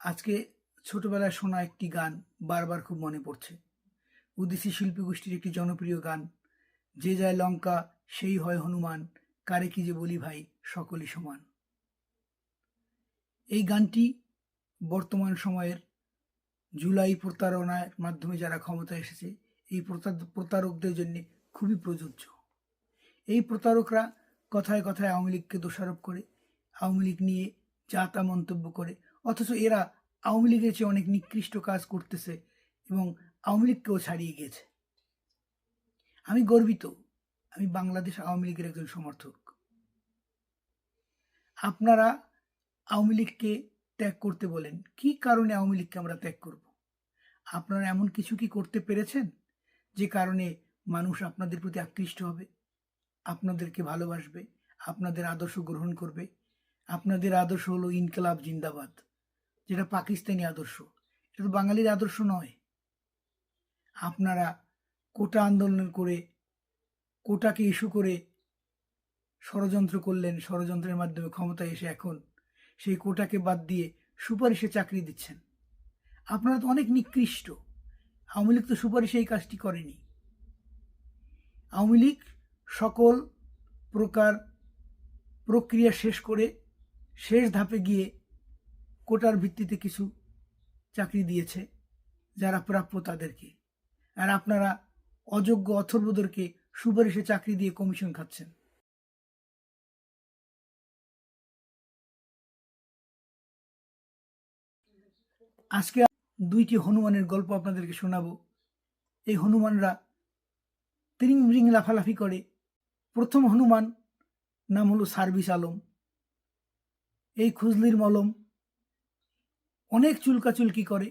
আজকে ছোটবেলায় শোনা একটি গান বারবার খুব মনে পড়ছে। উদিসী শিল্পী গোষ্ঠীর একটি জনপ্রিয় গান, যে যায় লঙ্কা, সেই হয় হনুমান, কারে কি যে বলি ভাই, সকলই সমান। এই গানটি বর্তমান সময়ের জুলাই প্রতারণার মাধ্যমে যারা ক্ষমতায় এসেছে, এই প্রতা- প্রতারকদের জন্য খুবই প্রযোজ্য। এই প্রতারকরা কথায় কথায় আওয়ামী লীগকে দোষারোপ করে, আওয়ামী লীগ নিয়ে যা তা মন্তব্য করে অথচ এরা আওয়ামী লীগের চেয়ে অনেক নিকৃষ্ট কাজ করতেছে এবং আওয়ামী লীগকেও ছাড়িয়ে গিয়েছে। আমি গর্বিত, আমি বাংলাদেশ আওয়ামী লীগের একজন সমর্থক। আপনারা আওয়ামী লীগকে ত্যাগ করতে বলেন, কি কারণে আওয়ামী লীগকে আমরা ত্যাগ করব? আপনারা এমন কিছু কি করতে পেরেছেন যে কারণে মানুষ আপনাদের প্রতি আকৃষ্ট হবে? আপনাদেরকে ভালোবাসবে, আপনাদের আদর্শ গ্রহণ করবে? আপনাদের আদর্শ হলো ইনকলাব, জিন্দাবাদ। যেটা পাকিস্তানি আদর্শ। এটা তো বাঙালির আদর্শ নয়। আপনারা কোটা আন্দোলন করে, কোটাকে ইস্যু করে ষড়যন্ত্র করলেন, ষড়যন্ত্রের মাধ্যমে ক্ষমতায় এসে এখন সেই কোটাকে বাদ দিয়ে সুপারিশে চাকরি দিচ্ছেন। আপনারা তো অনেক নিকৃষ্ট। আওয়ামী লীগ তো সুপারিশে এই কাজটি করেনি। আওয়ামী লীগ সকল প্রকার প্রক্রিয়া শেষ করে শেষ ধাপে গিয়ে কোটার ভিত্তিতে কিছু চাকরি দিয়েছে যারা প্রাপ্য তাদেরকে। আর আপনারা অযোগ্য অথর্বদেরকে সুপারিশে চাকরি দিয়ে কমিশন খাচ্ছেন। আজকে দুইটি হনুমানের গল্প আপনাদেরকে শোনাবো। এই হনুমানরা তিরিং বিরিং লাফালাফি করে। প্রথম হনুমান নাম হলো সার্ভিস আলম। এই খুজলির মলম অনেক চুলকাচুলকি করে,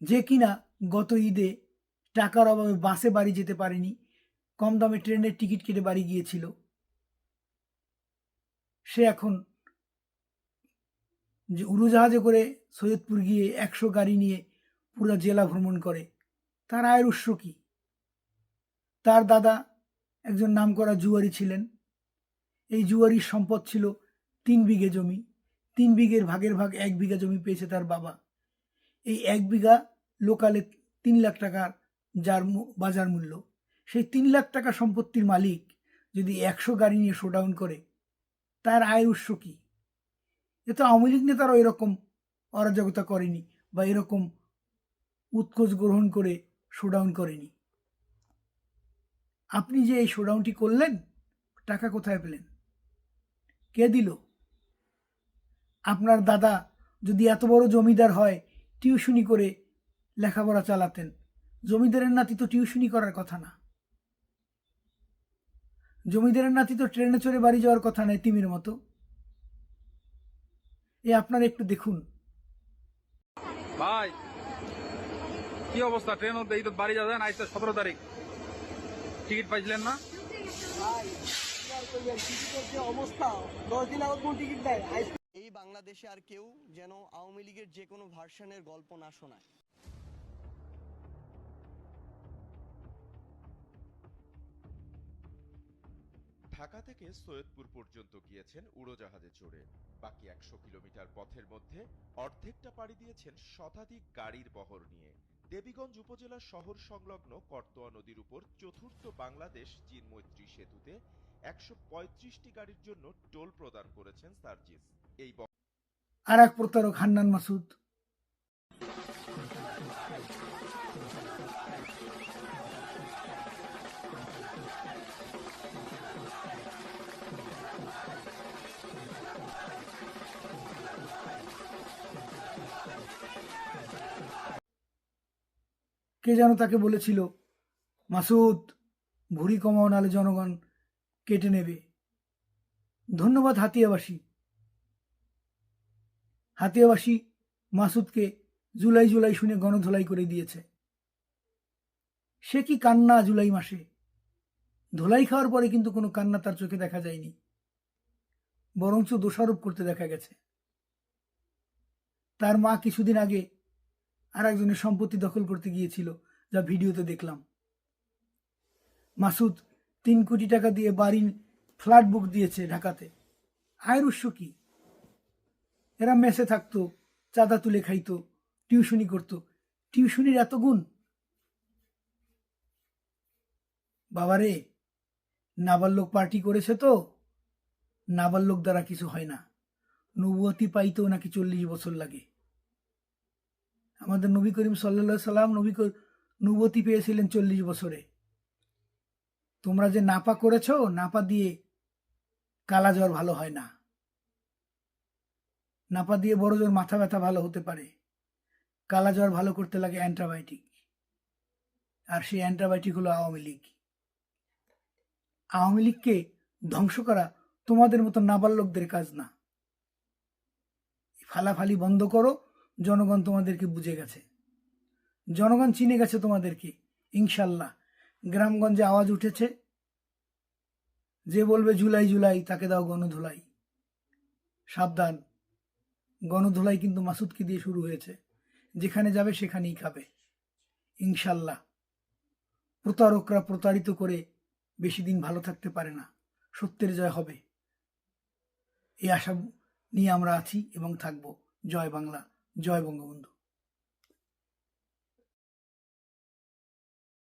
যে কিনা গত ঈদে টাকার অভাবে বাসে বাড়ি যেতে পারেনি, কম দামে ট্রেনের টিকিট কেটে বাড়ি গিয়েছিল। সে এখন যে উড়োজাহাজে করে সৈয়দপুর গিয়ে একশো গাড়ি নিয়ে পুরো জেলা ভ্রমণ করে, তার আয়ের উৎস কী? তার দাদা একজন নামকরা জুয়ারি ছিলেন। এই জুয়ারির সম্পদ ছিল তিন বিঘে জমি। তিন বিঘের ভাগের ভাগ এক বিঘা জমি পেয়েছে তার বাবা। এই এক বিঘা লোকালে তিন লাখ টাকার যার বাজার মূল্য। সেই তিন লাখ টাকা সম্পত্তির মালিক যদি একশো গাড়ি নিয়ে শোডাউন করে, তার আয়ের উৎস কী? এ তো আওয়ামী লীগ নেতারা এরকম অরাজকতা করেনি বা এরকম উৎকোচ গ্রহণ করে শোডাউন করেনি। আপনি যে এই শোডাউনটি করলেন, টাকা কোথায় পেলেন? কে দিল? আপনার দাদা যদি এত বড় জমিদার হয় টিউশনি করে লেখাপড়া চালাতেন। জমিদারের নাতি তো টিউশনি করার কথা না। জমিদারের নাতি তো ট্রেনে চড়ে বাড়ি যাওয়ার কথা নয় তিমির মতো। এ আপনারা একটু দেখুন। ভাই কি অবস্থা? ট্রেন এই তো বাড়ি যাবেন আজ তো সতেরো তারিখ। টিকিট পাইছিলেন না? অবস্থা? দশ দিন আগত কোন টিকিট দেয়? বাংলাদেশে আর কেউ যেন আওয়ামী লীগের যে কোনো ভার্সনের গল্প না শোনায়। ঢাকা থেকে সৈয়দপুর পর্যন্ত গিয়েছেন উড়োজাহাজে চড়ে। বাকি একশো কিলোমিটার পথের মধ্যে অর্ধেকটা পাড়ি দিয়েছেন শতাধিক গাড়ির বহর নিয়ে। দেবীগঞ্জ উপজেলার শহর সংলগ্ন করতোয়া নদীর উপর চতুর্থ বাংলাদেশ চীন মৈত্রী সেতুতে একশো গাড়ির জন্য টোল প্রদান করেছেন সার্জিস। এই আর এক প্রতারক, হান্নান মাসুদ। কে যেন তাকে বলেছিল, মাসুদ, ভুড়ি কমাও, নালে জনগণ কেটে নেবে। ধন্যবাদ হাতিয়াবাসী। হাতিয়াবাসী মাসুদকে জুলাই জুলাই শুনে গণধোলাই করে দিয়েছে। সে কি কান্না জুলাই মাসে? ধোলাই খাওয়ার পরে কিন্তু কোনো কান্না তার চোখে দেখা যায়নি। বরঞ্চ দোষারোপ করতে দেখা গেছে। তার মা কিছুদিন আগে আর একজনের সম্পত্তি দখল করতে গিয়েছিল, যা ভিডিওতে দেখলাম। মাসুদ তিন কোটি টাকা দিয়ে বাড়ির ফ্ল্যাট বুক দিয়েছে ঢাকাতে। আয়ের উৎস কি? এরা মেসে থাকতো, চাঁদা তুলে খাইতো, টিউশনি করতো। টিউশনির এত গুণ? বাবারে, নাবালক পার্টি করেছে তো, নাবালক দ্বারা কিছু হয় না। নবুয়তি পাইতেও নাকি চল্লিশ বছর লাগে। আমাদের নবী করিম সাল্লা সাল্লাম নবী নবুয়তি পেয়েছিলেন চল্লিশ বছরে। তোমরা যে নাপা করেছ, নাপা দিয়ে কালা জ্বর ভালো হয় না। নাপা দিয়ে বড় জ্বর মাথা ব্যথা ভালো হতে পারে। কালা জ্বর ভালো করতে লাগে অ্যান্টিবায়োটিক। আর সেই অ্যান্টিবায়োটিক হলো আওয়ামী লীগ। আওয়ামী লীগকে ধ্বংস করা তোমাদের মতো নাবালকদের কাজ না। ফালাফালি বন্ধ করো, জনগণ তোমাদেরকে বুঝে গেছে। জনগণ চিনে গেছে তোমাদেরকে, ইনশাল্লাহ। গ্রামগঞ্জে আওয়াজ উঠেছে, যে বলবে, জুলাই জুলাই, তাকে দাও গণধুলাই। সাবধান। গণধুলাই কিন্তু মাসুদকে দিয়ে শুরু হয়েছে। যেখানে যাবে সেখানেই খাবে। ইনশাল্লাহ। প্রতারকরা প্রতারিত করে বেশি দিন ভালো থাকতে পারে না। সত্যের জয় হবে। এই আশা নিয়ে আমরা আছি এবং থাকব। জয় বাংলা। জয় বঙ্গবন্ধু।